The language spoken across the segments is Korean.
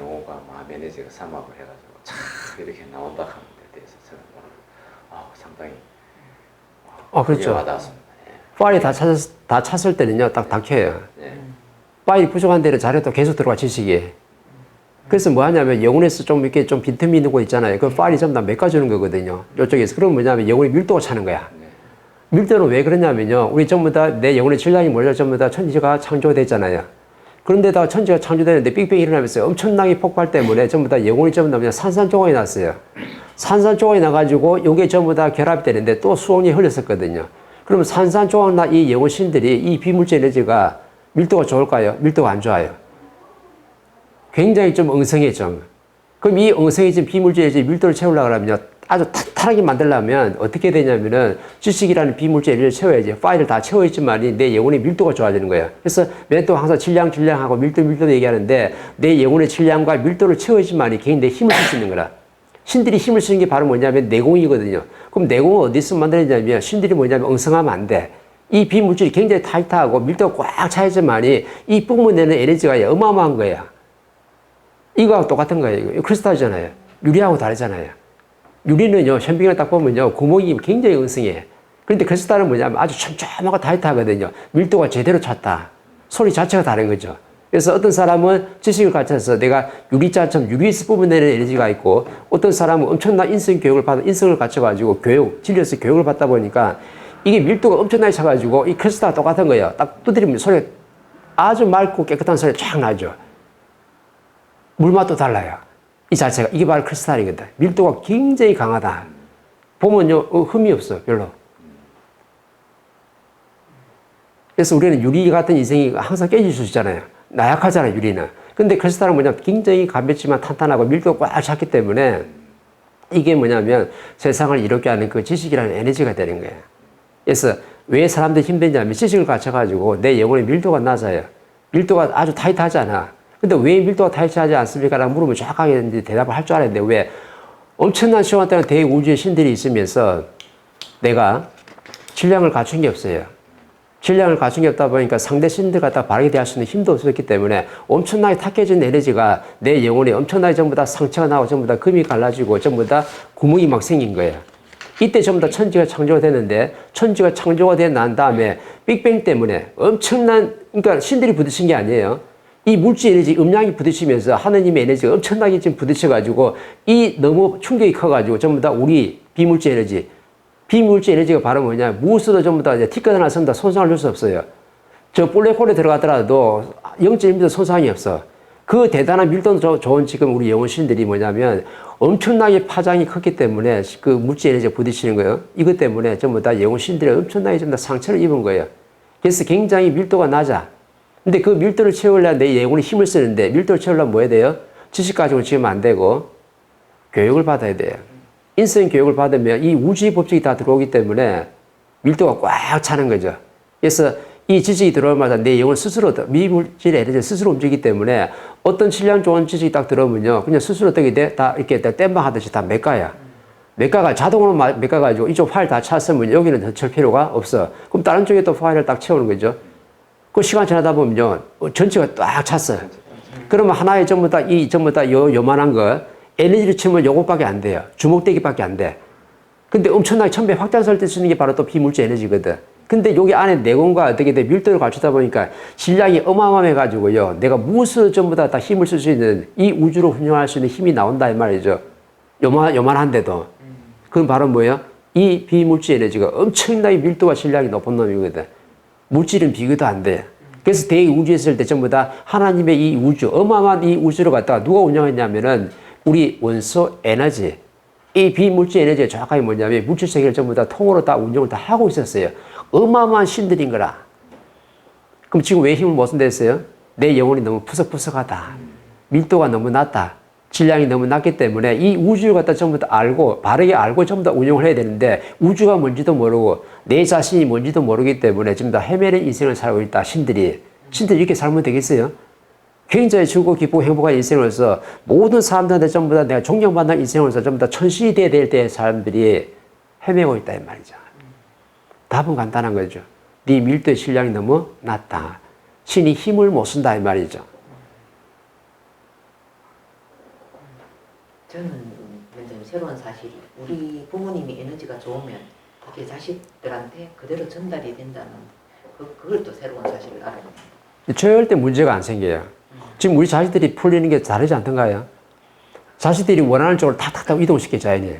영호가 마음의 에너지가 삼합을 해가지고 참 이렇게 나온다 하는 데 대해서 저는 오늘 아, 상당히 어, 그렇죠. 와닿았습니다. 파일이 다 찼을, 다 찼을 때는요, 딱 닥쳐요. 예. 예. 파일이 부족한 데는 자료도 계속 들어가 지식이. 그래서 뭐 하냐면 영혼에서 좀 이렇게 좀 빈틈이 있는 거 있잖아요. 그 파일이 전부 다 메꿔주는 거거든요. 이쪽에서. 그럼 뭐냐면 영혼의 밀도가 차는 거야. 네. 밀도는 왜 그러냐면요. 우리 전부 다 내 영혼의 질량이 몰려 전부 다 천지가 창조됐잖아요. 그런데다가 천지가 창조되는데 빅뱅이 일어나면서 엄청나게 폭발 때문에 전부 다 영혼이 전부 다 산산조각이 났어요. 산산조각이 나가지고 요게 전부 다 결합되는데 또 수온이 흘렸었거든요. 그러면 산산조각 나 이 영혼신들이 이 비물질 에너지가 밀도가 좋을까요? 밀도가 안 좋아요. 굉장히 좀 엉성해져. 그럼 이 엉성해진 비물질 에너지 밀도를 채우려고 하면요. 아주 탄탄하게 만들려면 어떻게 되냐면은 지식이라는 비물질 에너지를 채워야지. 파일을 다 채워야지만이 내 영혼의 밀도가 좋아지는 거예요. 그래서 맨또 항상 질량, 질량하고 밀도, 밀도 얘기하는데 내 영혼의 질량과 밀도를 채워야지만이 개인 내 힘을 쓸 수 있는 거라. 신들이 힘을 쓰는 게 바로 뭐냐면 내공이거든요. 그럼 내공은 어디서 만들어지냐면 신들이 뭐냐면 엉성하면 안 돼. 이 비물질이 굉장히 타이트하고 밀도가 꽉 차야지만이 이 뿜어내는 에너지가 어마어마한 거야. 이거하고 똑같은 거예요. 크리스탈이잖아요. 유리하고 다르잖아요. 유리는요, 현빙을 딱 보면요, 구멍이 굉장히 엉성해. 그런데 크리스탈은 뭐냐면 아주 촘촘하고 타이트하거든요. 밀도가 제대로 찼다. 소리 자체가 다른 거죠. 그래서 어떤 사람은 지식을 갖춰서 내가 유리자처럼 유리에서 뿜어내는 에너지가 있고 어떤 사람은 엄청난 인성 교육을 받아 인성을 갖춰가지고 교육, 진료에서 교육을 받다 보니까 이게 밀도가 엄청나게 차가지고 이 크리스탈과 똑같은 거예요. 딱 두드리면 소리가 아주 맑고 깨끗한 소리가 쫙 나죠. 물맛도 달라요. 이 자체가 이게 바로 크리스탈이거든. 밀도가 굉장히 강하다. 보면요 어, 흠이 없어 별로. 그래서 우리는 유리 같은 인생이 항상 깨질 수 있잖아요. 나약하잖아요 유리는. 근데 크리스탈은 뭐냐 굉장히 가볍지만 탄탄하고 밀도가 꽉 찼기 때문에 이게 뭐냐면 세상을 이롭게 하는 그 지식이라는 에너지가 되는 거예요. 그래서 왜 사람들이 힘드냐면 지식을 갖춰가지고 내 영혼의 밀도가 낮아요. 밀도가 아주 타이트하잖아. 근데 왜 밀도가 타이트하지 않습니까? 라고 물으면 정확하게 대답을 할 줄 알았는데 왜 엄청난 시간 동안 대우주의 신들이 있으면서 내가 질량을 갖춘 게 없어요. 질량을 갖춘 게 없다 보니까 상대 신들 갖다 바르게 대할 수 있는 힘도 없었기 때문에 엄청나게 탁해진 에너지가 내 영혼에 엄청나게 전부 다 상처가 나고 전부 다 금이 갈라지고 전부 다 구멍이 막 생긴 거예요. 이때 전부 다 천지가 창조가 됐는데 천지가 창조가 된 난 다음에 빅뱅 때문에 엄청난 그러니까 신들이 부딪힌 게 아니에요. 이 물질 에너지 음량이 부딪히면서 하느님의 에너지가 엄청나게 지금 부딪혀가지고 이 너무 충격이 커가지고 전부 다 우리 비물질 에너지 비물질 에너지가 바로 뭐냐 무엇으로 전부 다 이제 티끌 하나 쓰면 다 손상을 줄 수 없어요. 저 블랙홀에 들어가더라도 0.1m 손상이 없어. 그 대단한 밀도 좋은 지금 우리 영혼신들이 뭐냐면 엄청나게 파장이 컸기 때문에 그 물질 에너지가 부딪히는 거예요. 이것 때문에 전부 다 영혼신들이 엄청나게 전부 다 상처를 입은 거예요. 그래서 굉장히 밀도가 낮아. 근데 그 밀도를 채우려면 내 영혼이 힘을 쓰는데 밀도를 채우려면 뭐 해야 돼요? 지식 가지고 지으면 안 되고 교육을 받아야 돼요. 인성 교육을 받으면 이 우주의 법칙이 다 들어오기 때문에 밀도가 꽉 차는 거죠. 그래서 이 지식이 들어오마다 내 영혼 스스로 미물질 에너지 스스로 움직이기 때문에 어떤 질량 좋은 지식이 딱 들어오면요. 그냥 스스로 어떻게 돼? 다 이렇게 땜방 하듯이 다 메까야. 메까가 자동으로 메까가지고 이쪽 파일 다 찼으면 여기는 덧칠 필요가 없어. 그럼 다른 쪽에 또 파일을 딱 채우는 거죠. 그 시간 지나다 보면요. 전체가 딱 찼어요. 그러면 하나의 전부 다, 이 전부 다 요, 요만한 거, 에너지를 치면 요것밖에 안 돼요. 주먹대기밖에 안 돼. 근데 엄청나게 천배 확장설 때 쓰는 게 바로 또 비물질 에너지거든. 근데 여기 안에 내공과 어떻게 돼 밀도를 갖추다 보니까 질량이 어마어마해 가지고요. 내가 무엇을 전부 다, 다 힘을 쓸 수 있는 이 우주로 운영할 수 있는 힘이 나온다 이 말이죠. 요만 요만한데도. 그건 바로 뭐예요? 이 비물질 에너지가 엄청나게 밀도와 질량이 높은 놈이거든. 물질은 비교도 안 돼. 그래서 대우주에 있을 때 전부 다 하나님의 이 우주, 어마어마한 이 우주를 갖다가 누가 운영했냐면은 우리 원소 에너지, 이 비물질 에너지가 정확하게 뭐냐면 물질 세계를 전부 다 통으로 다 운영을 다 하고 있었어요. 어마어마한 신들인 거라. 그럼 지금 왜 힘을 못 쓴다 했어요? 내 영혼이 너무 푸석푸석하다. 밀도가 너무 낮다. 질량이 너무 낮기 때문에 이 우주를 갖다 전부 다 알고 바르게 알고 전부 다 운영을 해야 되는데 우주가 뭔지도 모르고 내 자신이 뭔지도 모르기 때문에 지금 다 헤매는 인생을 살고 있다 신들이 신들이 이렇게 살면 되겠어요? 굉장히 즐겁고 기쁘고 행복한 인생으로서 모든 사람들한테 전부 다 내가 존경받는 인생으로서 전부 다 천신이 돼야 될 때 사람들이 헤매고 있다 이 말이죠. 답은 간단한 거죠. 네 밀도의 질량이 너무 낮다. 신이 힘을 못 쓴다 이 말이죠. 저는 완전 새로운 사실이 우리 부모님이 에너지가 좋으면 그게 자식들한테 그대로 전달이 된다는 그, 그걸 또 새로운 사실을 알아요. 절대 문제가 안 생겨요. 지금 우리 자식들이 풀리는 게 다르지 않던가요? 자식들이 원하는 쪽으로 탁탁탁 이동시켜 자연히.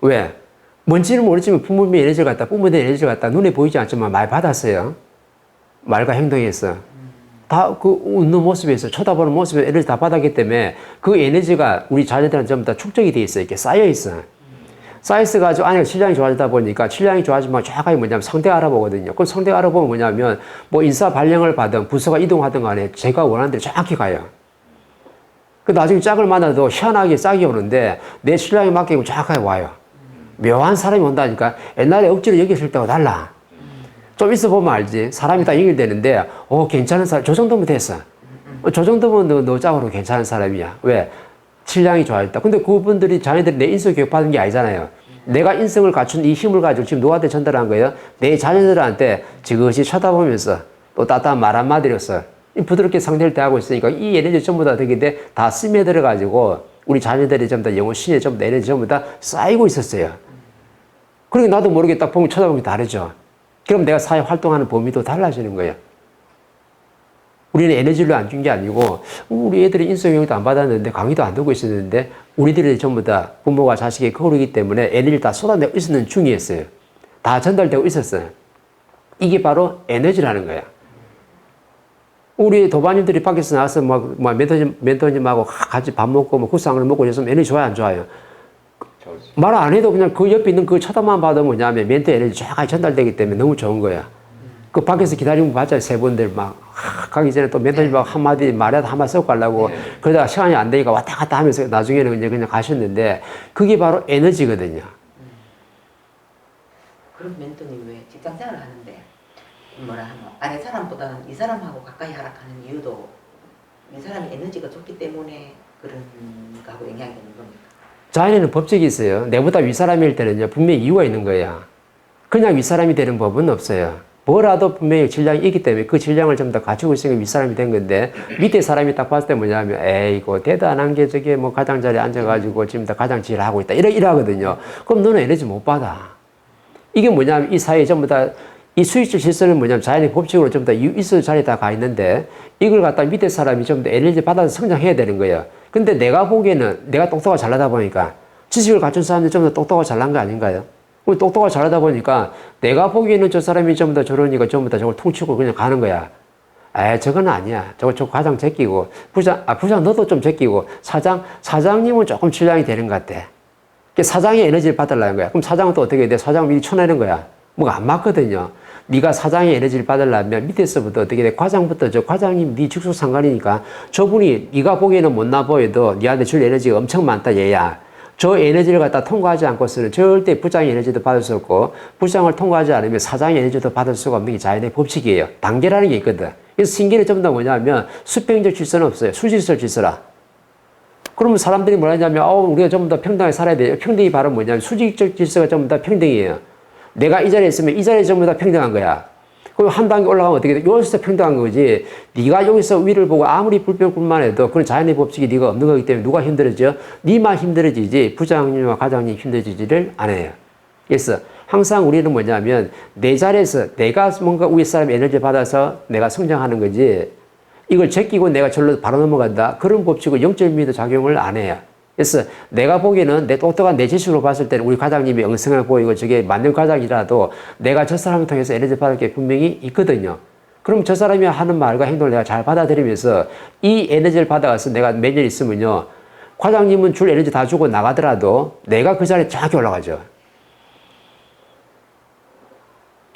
왜? 뭔지는 모르지만 부모님의 에너지를 갖다, 부모님의 에너지를 갖다 눈에 보이지 않지만 많이 받았어요. 말과 행동에서. 다그 웃는 모습에서, 쳐다보는 모습에 에너지 다 받았기 때문에 그 에너지가 우리 자녀들한테 전부 다 축적이 돼 있어요. 이렇게 쌓여 있어. 쌓여있어가지고 안에 신랑이 좋아지다 보니까 신랑이 좋아지면 정확하게 뭐냐면 상대 알아보거든요. 그럼 상대 알아보면 뭐냐면 뭐 인사 발령을 받든 부서가 이동하든 간에 제가 원하는 대로 정확히 가요. 그 나중에 짝을 만나도 희한하게 짝이 오는데 내 신랑이 맡기고 정확하게 와요. 묘한 사람이 온다니까 옛날에 억지로 여겼을 때와 달라. 좀 있어 보면 알지. 사람이 다 연결되는데, 어, 괜찮은 사람, 저 정도면 됐어. 어, 저 정도면 너, 너 짝으로 괜찮은 사람이야. 왜? 신랑이 좋아했다. 근데 그분들이 자녀들이 내 인성 교육 받은 게 아니잖아요. 내가 인성을 갖춘 이 힘을 가지고 지금 누구한테 전달한 거예요? 내 자녀들한테 지그시 쳐다보면서 또 따뜻한 말 한마디로서 부드럽게 상대를 대하고 있으니까 이 에너지 전부 다 되게 다 스며들어가지고 우리 자녀들이 전부 다 영혼 신에 전부 다 에너지 전부 다 쌓이고 있었어요. 그러니까 나도 모르게 딱 보면 쳐다보면 다르죠. 그럼 내가 사회 활동하는 범위도 달라지는 거예요. 우리는 에너지를 안준 게 아니고 우리 애들이 인성교육도 안 받았는데 강의도 안 듣고 있었는데 우리들이 전부 다 부모와 자식의 거울이기 때문에 에너지를 다 쏟아내고 있었는 중이었어요. 다 전달되고 있었어요. 이게 바로 에너지라는 거야. 우리 도반님들이 밖에서 나와서 막, 막 멘토님, 멘토님하고 같이 밥 먹고 뭐 구상을 먹고 이랬으면 에너지 좋아요, 안 좋아요? 말 안 해도 그냥 그 옆에 있는 그 쳐다만 봐도 뭐냐면 멘토 에너지 쫙 전달되기 때문에 너무 좋은 거야. 그 밖에서 기다리면 봤잖아요. 세 분들 막 하, 가기 전에 또 멘토님하고 한마디 말이라도 한마디 섞고 가려고 네. 그러다가 시간이 안 되니까 왔다 갔다 하면서 나중에는 이제 그냥 가셨는데 그게 바로 에너지거든요. 그런 멘토님 왜 직장 생활을 하는데 뭐라 하노 아래 사람보다는 이 사람하고 가까이 하락하는 이유도 이 사람이 에너지가 좋기 때문에 그런 거하고 영향이 있는 겁니까? 자연에는 법칙이 있어요. 내보다 윗사람일 때는요, 분명히 이유가 있는 거야. 그냥 윗사람이 되는 법은 없어요. 뭐라도 분명히 질량이 있기 때문에 그 질량을 좀 더 갖추고 있으니까 윗사람이 된 건데, 밑에 사람이 딱 봤을 때 뭐냐면, 에이고, 대단한 게 저게 뭐 가장자리에 앉아가지고 지금 다 가장질을 하고 있다. 이러, 이러거든요. 그럼 너는 에너지 못 받아. 이게 뭐냐면 이 사회에 전부 다 이 수익질 질서는 뭐냐면 자연의 법칙으로 전부 다 있을 자리에 다 가 있는데 이걸 갖다 밑에 사람이 좀 더 에너지 받아서 성장해야 되는 거예요. 근데 내가 보기에는 내가 똑똑하고 잘나다 보니까 지식을 갖춘 사람들이 좀 더 똑똑하고 잘난 거 아닌가요? 우리 똑똑하고 잘하다 보니까 내가 보기에는 저 사람이 전부 다 저러니까 전부 다 저걸 퉁치고 그냥 가는 거야. 에 저건 아니야. 저거 저 과장 제끼고 부장 아 부장 너도 좀 제끼고 사장 사장님은 조금 질량이 되는 것 같아. 그 사장의 에너지를 받으려는 거야. 그럼 사장은 또 어떻게 돼? 사장 미리 쳐내는 거야. 뭐가 안 맞거든요. 네가 사장의 에너지를 받으려면 밑에서부터 어떻게 돼? 과장부터 저 과장님 네 직속 상관이니까 저분이 네가 보기에는 못나 보여도 네한테 줄 에너지가 엄청 많다 얘야. 저 에너지를 갖다 통과하지 않고서는 절대 부장의 에너지도 받을 수 없고 부장을 통과하지 않으면 사장의 에너지도 받을 수가 없는 게 자연의 법칙이에요. 단계라는 게 있거든. 그래서 신기는 전부 다 뭐냐면 수평적 질서는 없어요. 수질서 질서라. 그러면 사람들이 뭐라 하냐면, 어, 우리가 전부 다 평등하게 살아야 돼요. 평등이 바로 뭐냐면 수직적 질서가 전부 다 평등이에요. 내가 이 자리에 있으면 이 자리에 전부 다 평등한 거야. 그럼 한 단계 올라가면 어떻게 돼? 여기서 평등한 거지. 네가 여기서 위를 보고 아무리 불평불만 해도 그건 자연의 법칙이 네가 없는 거기 때문에 누가 힘들어져? 네만 힘들어지지 부장님과 과장님 힘들어지지를 안 해요. 그래서 항상 우리는 뭐냐면 내 자리에서 내가 뭔가 위에 사람 에너지 받아서 내가 성장하는 거지 이걸 제끼고 내가 절로 바로 넘어간다. 그런 법칙은 0.1미도 작용을 안 해요. 그래서 내가 보기에는 내 똑똑한 내 지식으로 봤을 때는 우리 과장님이 엉성해 보이고 저게 맞는 과장이라도 내가 저 사람을 통해서 에너지 받을 게 분명히 있거든요. 그럼 저 사람이 하는 말과 행동을 내가 잘 받아들이면서 이 에너지를 받아가서 내가 몇 년 있으면요. 과장님은 줄 에너지 다 주고 나가더라도 내가 그 자리에 정확히 올라가죠.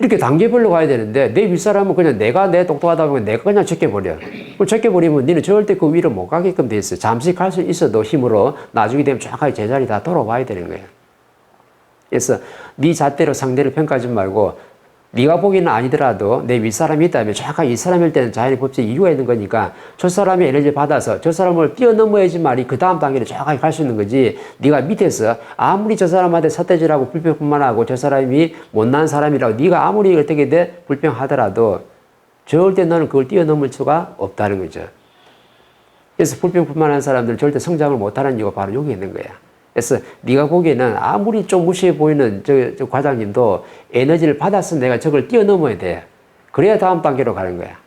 이렇게 단계별로 가야 되는데 내 윗사람은 그냥 내가 내 똑똑하다 보면 내가 그냥 제껴버려. 그럼 제껴버리면 니는 절대 그 위로 못 가게끔 돼 있어. 잠시 갈 수 있어도 힘으로 나중에 되면 정확하게 제자리 다 돌아와야 되는 거예요. 그래서 네 잣대로 상대를 평가하지 말고 네가 보기에는 아니더라도 내 윗사람이 있다면 정확하게 이 사람일 때는 자연의 법칙 이유가 있는 거니까 저 사람의 에너지를 받아서 저 사람을 뛰어넘어야지 말이 그 다음 단계로 정확하게 갈 수 있는 거지 네가 밑에서 아무리 저 사람한테 삿대질하고 불평뿐만 하고 저 사람이 못난 사람이라고 네가 아무리 어떻게 돼 불평하더라도 절대 너는 그걸 뛰어넘을 수가 없다는 거죠. 그래서 불평불만하는 사람들은 절대 성장을 못하는 이유가 바로 여기 있는 거야. 그래서 네가 보기에는 아무리 좀 무시해 보이는 저, 저 과장님도 에너지를 받았으면 내가 저걸 뛰어넘어야 돼. 그래야 다음 단계로 가는 거야.